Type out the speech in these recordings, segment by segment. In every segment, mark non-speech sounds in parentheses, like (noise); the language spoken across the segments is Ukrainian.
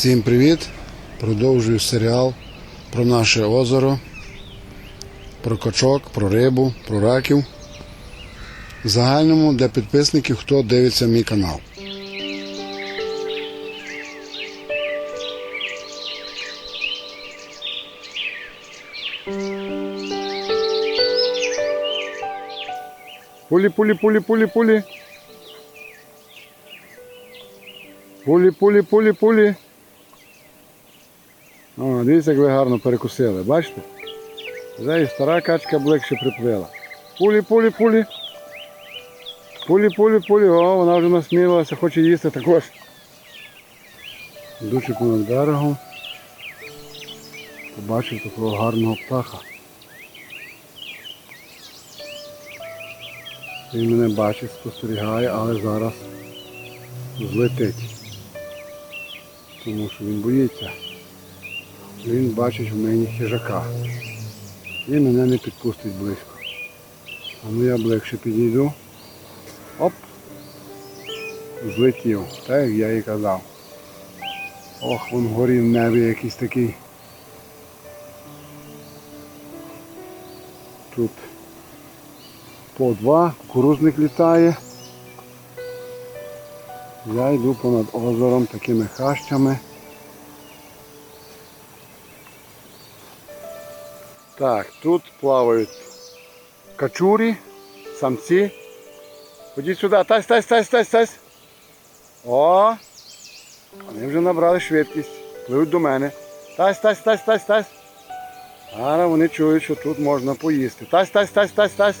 Всім привіт! Продовжую серіал про наше озеро, про качок, про рибу, про раків. В загальному для підписників, хто дивиться мій канал. Пулі, пулі, пулі, пулі, пулі. Пулі, пулі, пулі, пулі. Дивіться, як ви гарно перекусили, бачите? Вже і стара качка ближче приплила. Пулі, пулі, пулі. Пулі, пулі, пулі. О, вона вже насмілилася, хоче їсти також. Йдучи понад берегом, побачив такого гарного птаха. Він мене бачить, спостерігає, але зараз злетить. Тому що він боїться. Він бачить в мені хижака. І мене не підпустить близько. А ну я ближче підійду. Оп! Злетів, так як я і казав. Ох, вон вгорі в небі якийсь такий. Тут по два, кукурузник літає. Я йду понад озером такими хащами. Так, тут плавають качурі, самці. Ходіть сюди, тась, тась, тась, тась, тась. О! Вони вже набрали швидкість. Пливуть до мене. Тась, тась, тась, тась, тась. Зараз вони чують, що тут можна поїсти. Тась, тась, тась, тась, тась.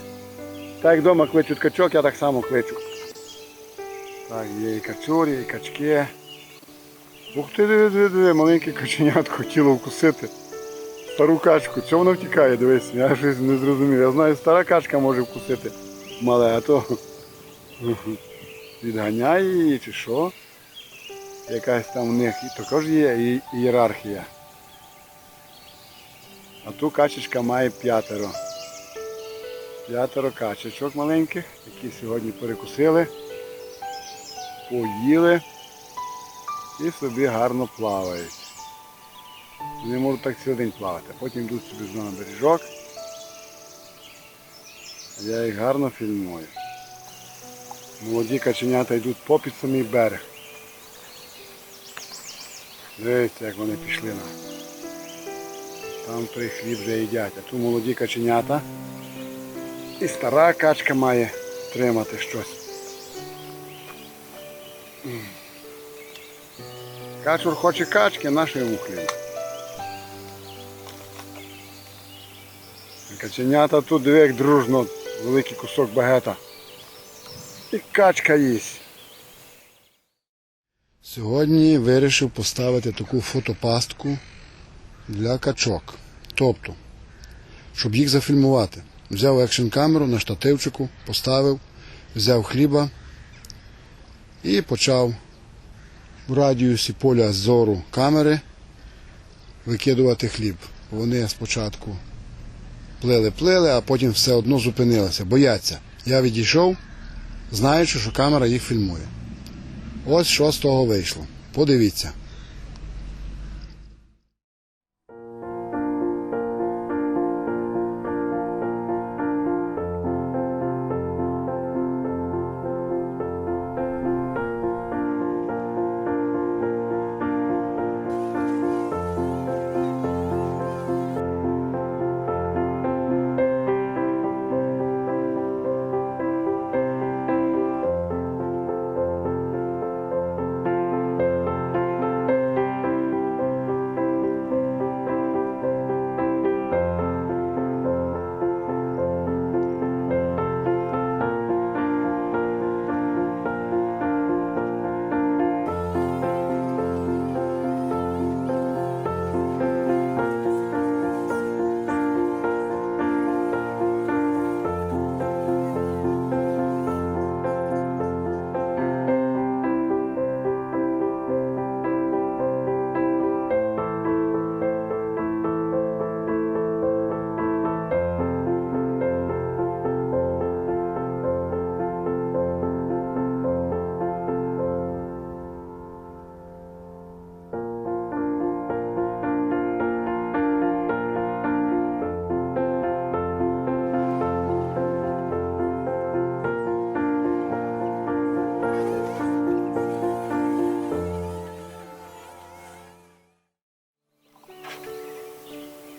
Так як вдома кличуть качок, я так само кличу. Так, є і качурі, і качки. Ух ти, диви, диви, диви, маленьке каченятко (laughs) хотіло вкусити. Стару качку. Чого воно втікає, дивись, я щось не зрозумів. Я знаю, стара качка може вкусити мале, а то відганяє її чи що. Якась там у них також є ієрархія. А ту качечка має п'ятеро. П'ятеро качечок маленьких, які сьогодні перекусили, поїли і собі гарно плавають. Вони можуть так цілий день плавати. Потім йдуть собі знову на бережок. Я їх гарно фільмую. Молоді каченята йдуть попід самий берег. Дивіться, як вони пішли на. Там той хліб вже їдять. А тут молоді каченята. І стара качка має тримати щось. Качур хоче качки, наше йому хліб. Каченята тут диви, як дружно, великий кусок багета. І качка їсть. Сьогодні вирішив поставити таку фотопастку для качок. Тобто, щоб їх зафільмувати. Взяв екшн камеру на штативчику, поставив, взяв хліба і почав в радіусі поля зору камери викидувати хліб. Вони спочатку плили-плили, а потім все одно зупинилися. Бояться. Я відійшов, знаючи, що камера їх фільмує. Ось що з того вийшло. Подивіться.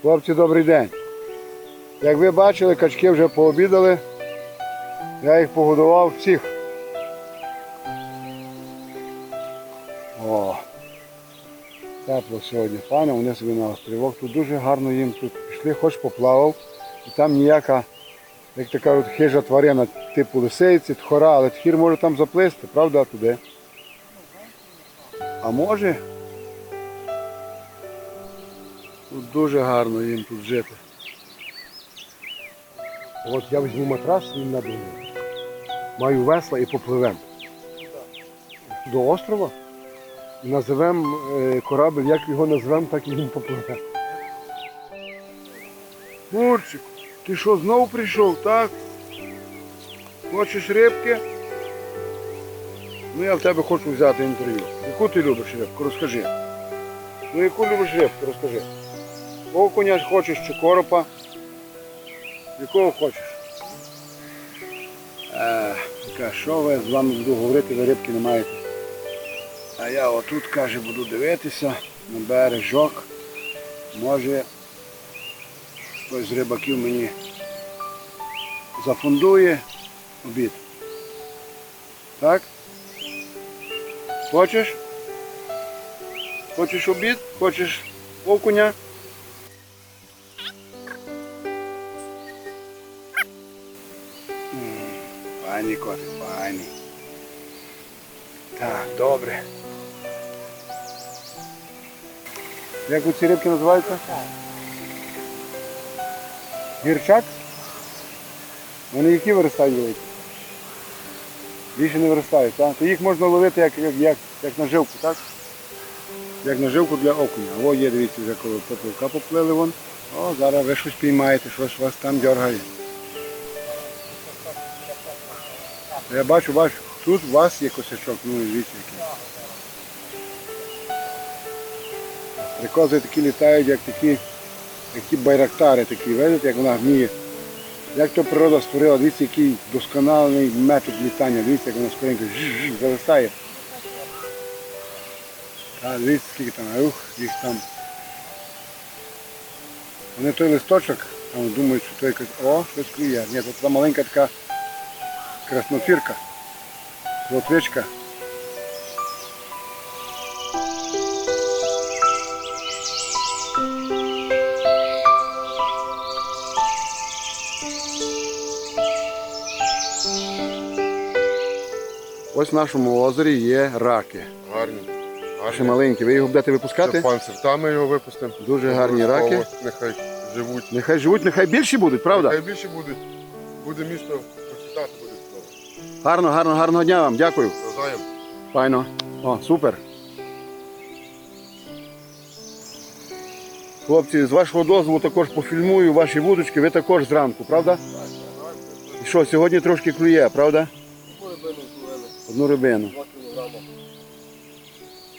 Хлопці, добрий день. Як ви бачили, качки вже пообідали. Я їх погодував всіх. О, тепло сьогодні, пане, вони собі на острівок. Тут дуже гарно їм тут пішли, хоч поплавав. І там ніяка, як то кажуть, хижа тварина, типу лисиці, тхора, але тхір може там заплисти, правда, туди. А може? Тут дуже гарно їм тут жити. От я візьму матрас і надую. Маю весла і попливем. До острова. І називемо е, корабль, як його назвемо, так і він попливе. Мурчик, ти що, знову прийшов, так? Хочеш рибки? Ну я в тебе хочу взяти інтерв'ю. Яку ти любиш рибку? Розкажи. Ну яку любиш рибку, розкажи. Окуня хочеш чи коропа? Якого хочеш? Е, що ви з вами буду говорити, ви рибки не маєте. А я отут, каже, буду дивитися на бережок. Може хтось з рибаків мені зафундує обід. Так? Хочеш? Хочеш обід? Хочеш окуня? Пані коти, пані. Так, добре. Як ці рибки називаються? Гірчак? Вони які виростають великі? Більше не виростають, так? То їх можна ловити як, як, як, як наживку, так? Як наживку для окуня. О, є, дивіться, вже коли поплавка поплили вон. О, зараз ви щось піймаєте, щось вас там дергає. Я бачу, бачу, тут у вас є косячок, ну і дивіться який. Стрекози такі літають, як такі, ті байрактари такі, видите, як вона вміє. Як то природа створила, дивіться, який досконалений метод літання, дивіться, як вона скоренько жж-жж зависає. А дивіться, скільки там, ух, їх там. Вони той листочок, там думають, що той якось, о, щось клює. Ні, тут така маленька така краснофірка, плотвичка. Ось в нашому озері є раки. Гарні. Ще маленькі. Ви його будете випускати? Панцир. Там ми його випустимо. Дуже гарні раки. Нехай живуть. Нехай живуть, нехай більші будуть, правда? Нехай більше будуть. Буде місто процвітати. Гарно, гарно, гарного дня вам. Дякую. Розаєм. Файно. О, супер. Хлопці, з вашого дозволу також пофільмую ваші вудочки, ви також зранку, правда? І що, сьогодні трошки клює, правда? Одну рибину.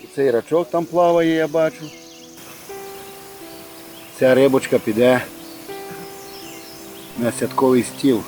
І цей рачок там плаває, я бачу. Ця рибочка піде на святковий стіл.